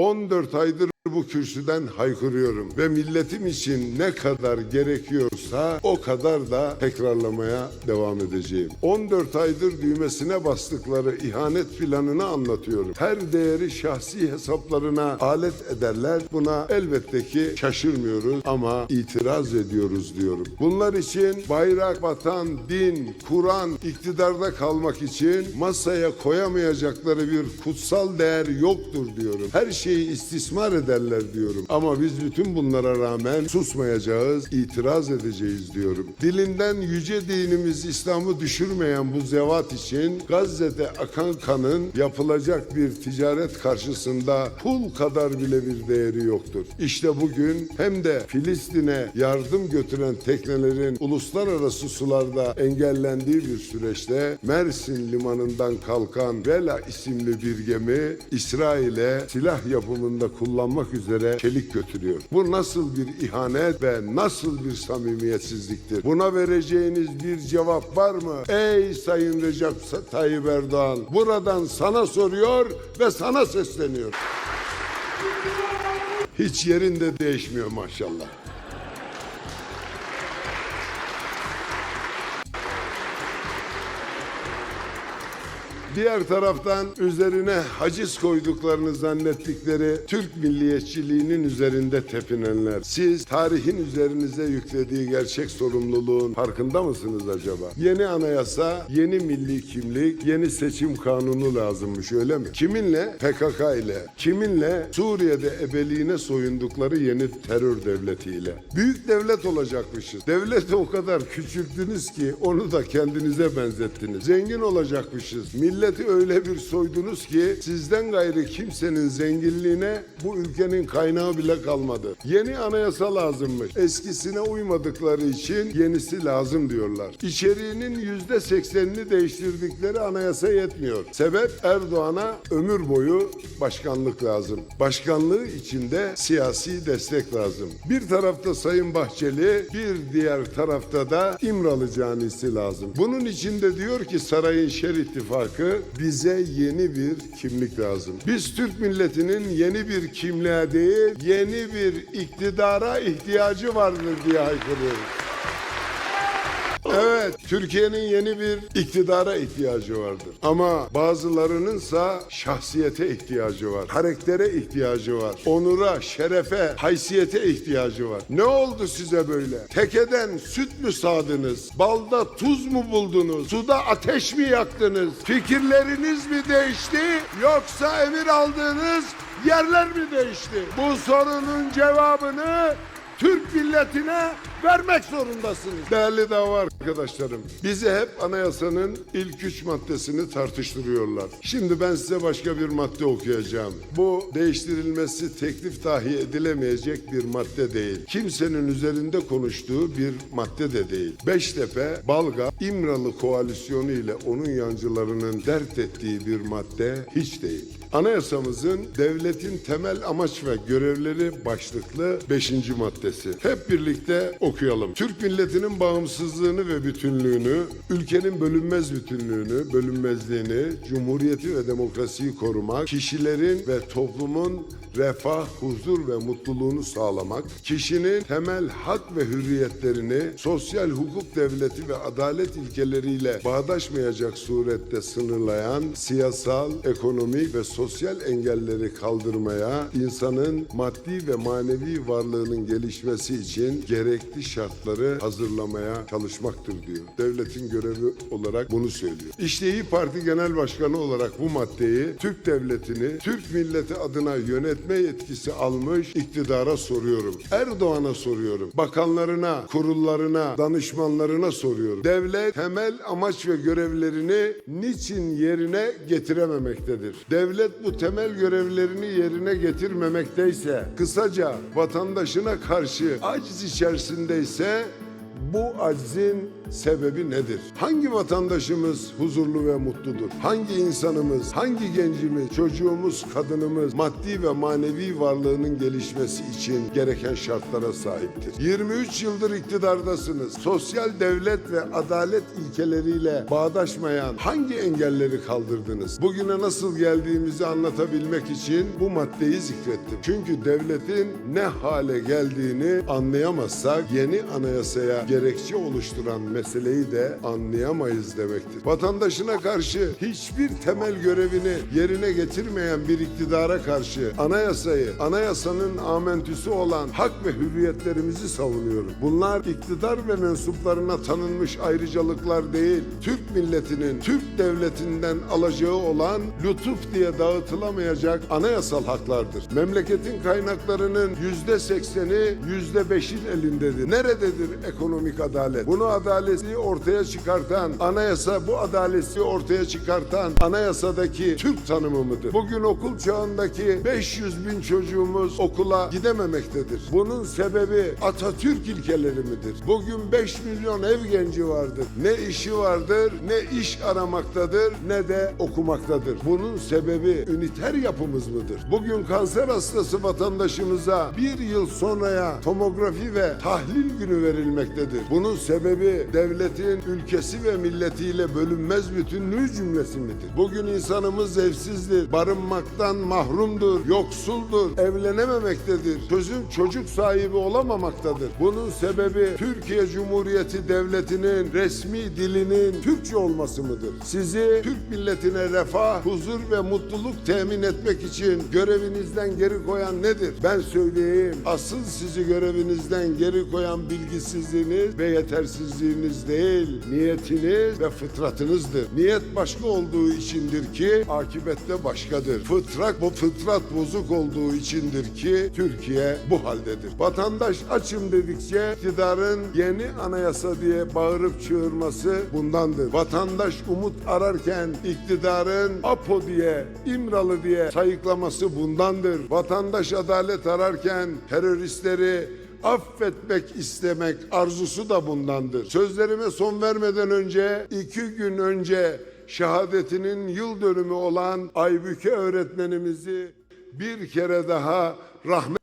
14 aydır bu kürsüden haykırıyorum ve milletim için ne kadar gerekiyorsa o kadar da tekrarlamaya devam edeceğim. 14 aydır düğmesine bastıkları ihanet planını anlatıyorum. Her değeri şahsi hesaplarına alet ederler. Buna elbette ki şaşırmıyoruz ama itiraz ediyoruz diyorum. Bunlar için bayrak, vatan, din, Kur'an iktidarda kalmak için masaya koyamayacakları bir kutsal değer yoktur diyorum. Her şeyi istismar ederler diyorum. Ama biz bütün bunlara rağmen susmayacağız, itiraz edeceğiz diyorum. Dilinden yüce dinimiz İslam'ı düşürmeyen bu zevat için Gazze'de akan kanın yapılacak bir ticaret karşısında pul kadar bile bir değeri yoktur. İşte bugün hem de Filistin'e yardım götüren teknelerin uluslararası sularda engellendiği bir süreçte Mersin limanından kalkan Vela isimli bir gemi İsrail'e silah yapımında kullanmak üzere çelik götürüyor. Bu nasıl bir ihanet ve nasıl bir samimiyetsizliktir? Buna vereceğiniz bir cevap var mı? Ey Sayın Recep Tayyip Erdoğan buradan sana soruyor ve sana sesleniyor. Hiç yerinde değişmiyor maşallah. Diğer taraftan üzerine haciz koyduklarını zannettikleri Türk milliyetçiliğinin üzerinde tepinenler. Siz tarihin üzerinize yüklediği gerçek sorumluluğun farkında mısınız acaba? Yeni anayasa, yeni milli kimlik, yeni seçim kanunu lazımmış öyle mi? Kiminle? PKK ile. Kiminle? Suriye'de ebeliğine soyundukları yeni terör devletiyle. Büyük devlet olacakmışız. Devleti o kadar küçülttünüz ki onu da kendinize benzettiniz. Zengin olacakmışız. Milleti öyle bir soydunuz ki sizden gayrı kimsenin zenginliğine bu ülkenin kaynağı bile kalmadı. Yeni anayasa lazımmış. Eskisine uymadıkları için yenisi lazım diyorlar. İçeriğinin yüzde seksenini değiştirdikleri anayasa yetmiyor. Sebep Erdoğan'a ömür boyu başkanlık lazım. Başkanlığı içinde siyasi destek lazım. Bir tarafta Sayın Bahçeli, bir diğer tarafta da İmralı canisi lazım. Bunun içinde diyor ki sarayın şer ittifakı bize yeni bir kimlik lazım. Biz Türk milletinin yeni bir kimliğe değil, yeni bir iktidara ihtiyacı vardır diye haykırıyoruz. Evet, Türkiye'nin yeni bir iktidara ihtiyacı vardır. Ama bazılarınınsa şahsiyete ihtiyacı var. Karaktere ihtiyacı var. Onura, şerefe, haysiyete ihtiyacı var. Ne oldu size böyle? Tekeden süt mü sağdınız? Balda tuz mu buldunuz? Suda ateş mi yaktınız? Fikirleriniz mi değişti? Yoksa emir aldığınız yerler mi değişti? Bu sorunun cevabını Türk milletine vermek zorundasınız. Değerli dava arkadaşlarım, bizi hep anayasanın ilk üç maddesini tartıştırıyorlar. Şimdi ben size başka bir madde okuyacağım. Bu değiştirilmesi teklif dahi edilemeyecek bir madde değil. Kimsenin üzerinde konuştuğu bir madde de değil. Beştepe, Balga, İmralı koalisyonu ile onun yancılarının dert ettiği bir madde hiç değil. Anayasamızın devletin temel amaç ve görevleri başlıklı 5. maddesi. Hep birlikte okuyalım. Türk milletinin bağımsızlığını ve bütünlüğünü, ülkenin bölünmez bütünlüğünü, bölünmezliğini, cumhuriyeti ve demokrasiyi korumak, kişilerin ve toplumun refah, huzur ve mutluluğunu sağlamak, kişinin temel hak ve hürriyetlerini sosyal hukuk devleti ve adalet ilkeleriyle bağdaşmayacak surette sınırlayan siyasal, ekonomik ve sosyal engelleri kaldırmaya, insanın maddi ve manevi varlığının gelişmesi için gerekli şartları hazırlamaya çalışmaktır diyor. Devletin görevi olarak bunu söylüyor. İşte İyi Parti Genel Başkanı olarak bu maddeyi Türk devletini, Türk milleti adına yönetme yetkisi almış iktidara soruyorum. Erdoğan'a soruyorum. Bakanlarına, kurullarına, danışmanlarına soruyorum. Devlet temel amaç ve görevlerini niçin yerine getirememektedir? Devlet bu temel görevlerini yerine getirmemekteyse, kısaca vatandaşına karşı aciz içerisindeyse bu aczin sebebi nedir? Hangi vatandaşımız huzurlu ve mutludur? Hangi insanımız, hangi gencimiz, çocuğumuz, kadınımız maddi ve manevi varlığının gelişmesi için gereken şartlara sahiptir? 23 yıldır iktidardasınız. Sosyal devlet ve adalet ilkeleriyle bağdaşmayan hangi engelleri kaldırdınız? Bugüne nasıl geldiğimizi anlatabilmek için bu maddeyi zikrettim. Çünkü devletin ne hale geldiğini anlayamazsak yeni anayasaya gerekçe oluşturan meseleyi de anlayamayız demektir. Vatandaşına karşı hiçbir temel görevini yerine getirmeyen bir iktidara karşı anayasayı, anayasanın amentüsü olan hak ve hürriyetlerimizi savunuyoruz. Bunlar iktidar ve mensuplarına tanınmış ayrıcalıklar değil, Türk milletinin Türk devletinden alacağı olan lütuf diye dağıtılamayacak anayasal haklardır. Memleketin kaynaklarının yüzde sekseni yüzde beşin elindedir. Nerededir ekonomik adalet? Bunu adaleti ortaya çıkartan anayasa bu adaleti ortaya çıkartan anayasadaki Türk tanımı mıdır? Bugün okul çağındaki 500 bin çocuğumuz okula gidememektedir. Bunun sebebi Atatürk ilkeleri midir? Bugün 5 milyon ev genci vardır. Ne işi vardır, ne iş aramaktadır, ne de okumaktadır. Bunun sebebi üniter yapımız mıdır? Bugün kanser hastası vatandaşımıza bir yıl sonraya tomografi ve tahlil günü verilmektedir. Bunun sebebi devletin ülkesi ve milletiyle bölünmez bütünlüğü cümlesi midir? Bugün insanımız evsizdir, barınmaktan mahrumdur, yoksuldur, evlenememektedir, çözüm çocuk sahibi olamamaktadır. Bunun sebebi Türkiye Cumhuriyeti Devleti'nin resmi dilinin Türkçe olması mıdır? Sizi Türk milletine refah, huzur ve mutluluk temin etmek için görevinizden geri koyan nedir? Ben söyleyeyim. Asıl sizi görevinizden geri koyan bilgisizliğiniz ve yetersizliğiniz değil, niyetiniz ve fıtratınızdır. Niyet başka olduğu içindir ki akibette başkadır. Fıtrat bu fıtrat bozuk olduğu içindir ki Türkiye bu haldedir. Vatandaş açım dedikçe iktidarın yeni anayasa diye bağırıp çığırması bundandır. Vatandaş umut ararken iktidarın APO diye, İmralı diye sayıklaması bundandır. Vatandaş adalet ararken teröristleri affetmek istemek arzusu da bundandır. Sözlerime son vermeden önce iki gün önce şehadetinin yıl dönümü olan Aybüke öğretmenimizi bir kere daha rahmet